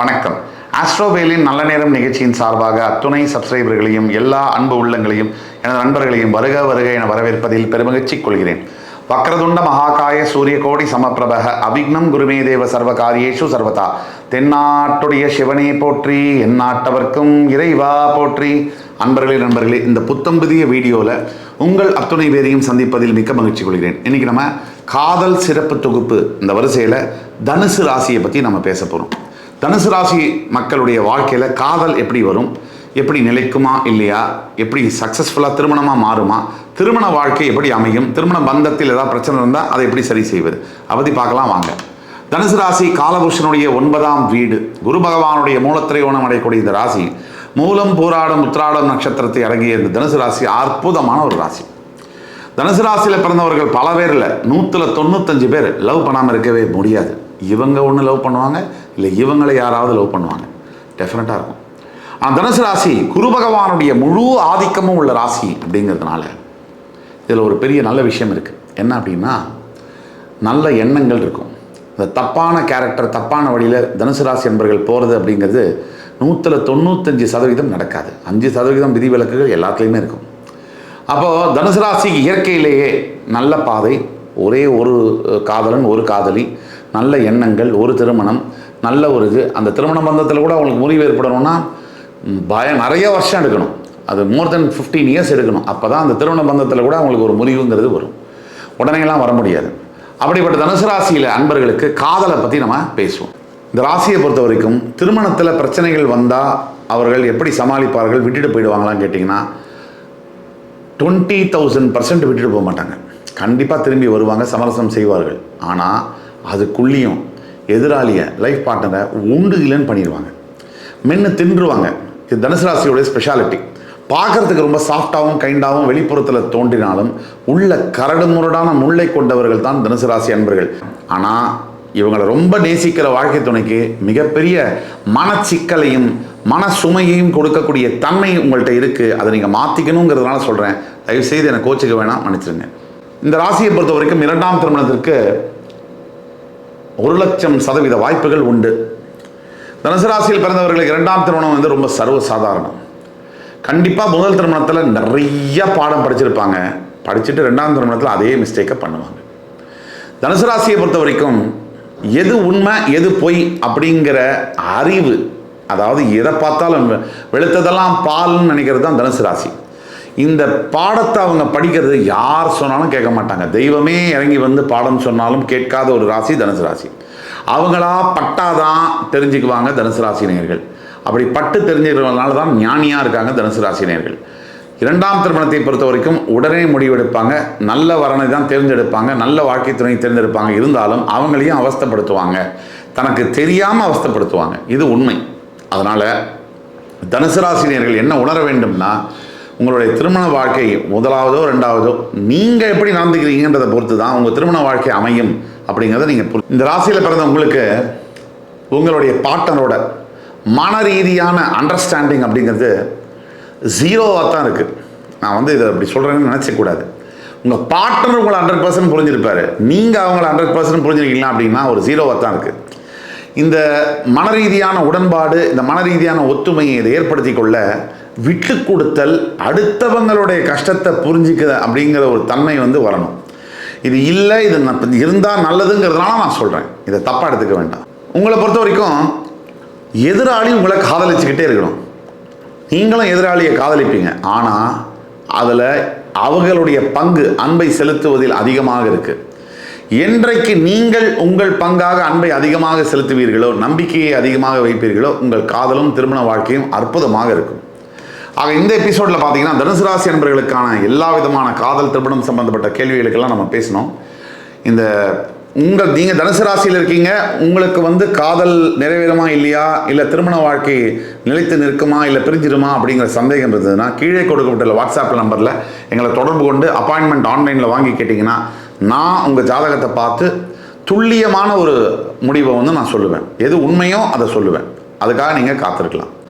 வணக்கம். ஆஸ்ட்ரோவேலின் நல்ல நேரம் நிகழ்ச்சியின் சார்பாக அத்துணை சப்ஸ்கிரைபர்களையும் எல்லா அன்பு உள்ளங்களையும் எனது நண்பர்களையும் வருக வருக என வரவேற்பதில் பெருமகிழ்ச்சி கொள்கிறேன். வக்ரதுண்ட மகாகாய சூரிய கோடி சமப்பிரபக அவிக்னம் குருமே தேவ சர்வ காரியேஷு சர்வதா. தென்னாட்டுடைய சிவனே போற்றி எந்நாட்டவர்க்கும் இறைவா போற்றி. அன்பர்களே நண்பர்களே இந்த புத்தம் புதிய வீடியோவில் உங்கள் அத்துணை பேரையும் சந்திப்பதில் மிக்க மகிழ்ச்சி கொள்கிறேன். இன்றைக்கி நம்ம காதல் சிறப்பு தொகுப்பு இந்த வரிசையில் தனுசு ராசியை பற்றி நம்ம பேச போகிறோம் தனுசு ராசி மக்களுடைய வாழ்க்கையில் காதல் எப்படி வரும்? எப்படி நிலைக்குமா இல்லையா? எப்படி சக்ஸஸ்ஃபுல்லாக திருமணமாக மாறுமா? திருமண வாழ்க்கை எப்படி அமையும்? திருமண பந்தத்தில் ஏதாவது பிரச்சனை இருந்தால் அதை எப்படி சரி செய்வது? அதை பற்றி பார்க்கலாம் வாங்க. தனுசு ராசி காலபுருஷனுடைய ஒன்பதாம் வீடு. குரு பகவானுடைய மூலத்திரையோணம் அடையக்கூடிய இந்த ராசி மூலம் போராடும் உத்ராடம் நட்சத்திரத்தை அடங்கிய இந்த தனுசு ராசி அற்புதமான ஒரு ராசி. தனுசு ராசியில் பிறந்தவர்கள் பல பேரில் நூற்றில் தொண்ணூத்தஞ்சு பேர் லவ் பண்ணாமல் இருக்கவே முடியாது. இவங்க ஒன்று லவ் பண்ணுவாங்க இல்லை இவங்களை யாராவது லவ் பண்ணுவாங்க. டெஃபினட்டாக இருக்கும். ஆனால் தனுசு ராசி குரு பகவானுடைய முழு ஆதிக்கமும் உள்ள ராசி அப்படிங்கிறதுனால இதில் ஒரு பெரிய நல்ல விஷயம் இருக்குது என்ன அப்படின்னா நல்ல எண்ணங்கள் இருக்கும். இந்த தப்பான கேரக்டர் தப்பான வழியில் தனுசு ராசி என்பர்கள் போகிறது அப்படிங்கிறது நூற்றில் தொண்ணூத்தஞ்சு சதவீதம் நடக்காது. அஞ்சு சதவீதம் விதிவிலக்குகள் எல்லாத்துலேயுமே இருக்கும். அப்போது தனுசு ராசிக்கு இயற்கையிலேயே நல்ல பாதை ஒரே ஒரு காதலன் ஒரு காதலி நல்ல எண்ணங்கள் ஒரு திருமணம் நல்ல ஒரு இது. அந்த திருமண பந்தத்தில் கூட அவங்களுக்கு முறிவு ஏற்படணும்னா பயம் நிறைய வருஷம் எடுக்கணும். அது மோர் தென் ஃபிஃப்டீன் இயர்ஸ் எடுக்கணும். அப்போ தான் அந்த திருமண பந்தத்தில் கூட அவங்களுக்கு ஒரு முறிவுங்கிறது வரும். உடனேலாம் வர முடியாது. அப்படிப்பட்ட தனுசு ராசியில் அன்பர்களுக்கு காதலை பற்றி நம்ம பேசுவோம். இந்த ராசியை பொறுத்த வரைக்கும் திருமணத்தில் பிரச்சனைகள் வந்தால் அவர்கள் எப்படி சமாளிப்பார்கள் விட்டுட்டு போயிடுவாங்களான்னு கேட்டிங்கன்னா டுவெண்ட்டி தௌசண்ட் பர்சன்ட் விட்டுட்டு போக மாட்டாங்க. கண்டிப்பாக திரும்பி வருவாங்க சமரசம் செய்வார்கள். ஆனால் அதுக்குள்ளேயும் எதிராளியை லைஃப் பார்ட்னரை உண்டு இல்லைன்னு பண்ணிடுவாங்க மென்று தின்றுவாங்க. இது தனுசு ராசியோடைய ஸ்பெஷாலிட்டி பார்க்கறதுக்கு ரொம்ப சாஃப்டாகவும் கைண்டாகவும் வெளிப்புறத்தில் தோன்றினாலும் உள்ள கரடு முரடான முல்லை கொண்டவர்கள் தான் தனுசு ராசி அன்பர்கள். ஆனால் இவங்களை ரொம்ப நேசிக்கிற வாழ்க்கை துணைக்கு மிகப்பெரிய மனச்சிக்கலையும் மன சுமையையும் கொடுக்கக்கூடிய தன்மை உங்கள்கிட்ட இருக்குது அதை நீங்கள் மாற்றிக்கணுங்கிறதுனால சொல்கிறேன் தயவுசெய்து என்னை கோச்சிக்க வேணாம் மன்னிச்சிருங்க. இந்த ராசியை பொறுத்த வரைக்கும் இரண்டாம் திருமணத்திற்கு ஒரு லட்சம் சதவீத வாய்ப்புகள் உண்டு. தனுசு ராசியில் பிறந்தவர்களுக்கு இரண்டாம் திருமணம் வந்து ரொம்ப சர்வ சாதாரணம் கண்டிப்பாக முதல் திருமணத்தில் நிறைய பாடம் படிச்சிருப்பாங்க. படிச்சுட்டு ரெண்டாம் திருமணத்தில் அதே மிஸ்டேக்கை பண்ணுவாங்க. தனுசு ராசியை பொறுத்த வரைக்கும் எது உண்மை எது பொய் அப்படிங்கிற அறிவு அதாவது எதை பார்த்தாலும் வெளுத்ததெல்லாம் பால்னு நினைக்கிறது தான் தனுசு ராசி. இந்த பாடத்தை அவங்க படிக்கிறது யார் சொன்னாலும் கேட்க மாட்டாங்க. தெய்வமே இறங்கி வந்து பாடம் சொன்னாலும் கேட்காத ஒரு ராசி தனுசு ராசி. அவங்களா பட்டாதான் தெரிஞ்சுக்குவாங்க தனுசு ராசினியர்கள் அப்படி பட்டு தெரிஞ்சுக்கிறதுனால தான் ஞானியாக இருக்காங்க தனுசு ராசினியர்கள் இரண்டாம் திருமணத்தை பொறுத்த வரைக்கும் உடனே முடிவெடுப்பாங்க. நல்ல வரனை தான் தேர்ந்தெடுப்பாங்க. நல்ல வாழ்க்கை துணை தேர்ந்தெடுப்பாங்க. இருந்தாலும் அவங்களையும் அவஸ்தப்படுத்துவாங்க. தனக்கு தெரியாமல் அவஸ்தைப்படுத்துவாங்க. இது உண்மை. அதனால் தனுசு ராசினியர்கள் என்ன உணர வேண்டும்னா உங்களுடைய திருமண வாழ்க்கை முதலாவதோ ரெண்டாவதோ நீங்கள் எப்படி நடந்துக்கிறீங்கன்றதை பொறுத்து தான் உங்கள் திருமண வாழ்க்கை அமையும் அப்படிங்கிறத நீங்கள் இந்த ராசியில் பிறந்த உங்களுக்கு உங்களுடைய பார்ட்னரோட மன ரீதியான அண்டர்ஸ்டாண்டிங் அப்படிங்கிறது ஜீரோவாக தான் இருக்குது நான் வந்து இதை அப்படி சொல்கிறேன்னு நினச்சக்கூடாது உங்கள் பார்ட்னர் உங்களை ஹண்ட்ரட் பர்சன்ட் புரிஞ்சிருப்பாரு. நீங்கள் அவங்கள ஹண்ட்ரட் பர்சன்ட் புரிஞ்சிருக்கீங்களா அப்படின்னா ஒரு ஜீரோவாக தான் இருக்குது இந்த மன ரீதியான உடன்பாடு இந்த மன ரீதியான ஒத்துமையை இதை ஏற்படுத்தி கொள்ள விட்டு கொடுத்தல் அடுத்தவங்களுடைய கஷ்டத்தை புரிஞ்சிக்கிற அப்படிங்கிற ஒரு தன்மை வந்து வரணும். இது இல்லை இது இருந்தால் நல்லதுங்கிறதுனால நான் சொல்கிறேன் இதை தப்பாக எடுத்துக்க வேண்டாம். உங்களை பொறுத்த வரைக்கும் எதிராளி உங்களை காதலிச்சுக்கிட்டே இருக்கணும். நீங்களும் எதிராளியை காதலிப்பீங்க. ஆனால் அதில் அவர்களுடைய பங்கு அன்பை செலுத்துவதில் அதிகமாக இருக்கு. என்றைக்கு நீங்கள் உங்கள் பங்காக அன்பை அதிகமாக செலுத்துவீர்களோ நம்பிக்கையை அதிகமாக வைப்பீர்களோ உங்கள் காதலும் திருமண வாழ்க்கையும் அற்புதமாக இருக்கும். ஆக இந்த எபிசோடில் பார்த்தீங்கன்னா தனுசு ராசி அன்பர்களுக்கான எல்லா விதமான காதல் திருமணம் சம்பந்தப்பட்ட கேள்விகளுக்கெல்லாம் நம்ம பேசினோம். இந்த உங்கள் நீங்கள் தனுசு ராசியில் இருக்கீங்க உங்களுக்கு வந்து காதல் நிறைவேறுமா இல்லையா? இல்லை திருமண வாழ்க்கை நிலைத்து நிற்குமா? இல்லை பிரிஞ்சிருமா? அப்படிங்கிற சந்தேகம் இருந்ததுன்னா கீழே கொடுக்கப்பட்டுள்ள வாட்ஸ்அப் நம்பரில் எங்களை தொடர்பு கொண்டு அப்பாயின்மெண்ட் ஆன்லைனில் வாங்கி கேட்டிங்கன்னா நான் உங்கள் ஜாதகத்தை பார்த்து துல்லியமான ஒரு முடிவை வந்து நான் சொல்லுவேன். எது உண்மையோ அதை சொல்லுவேன். அதுக்காக நீங்கள் காத்திருக்கலாம்.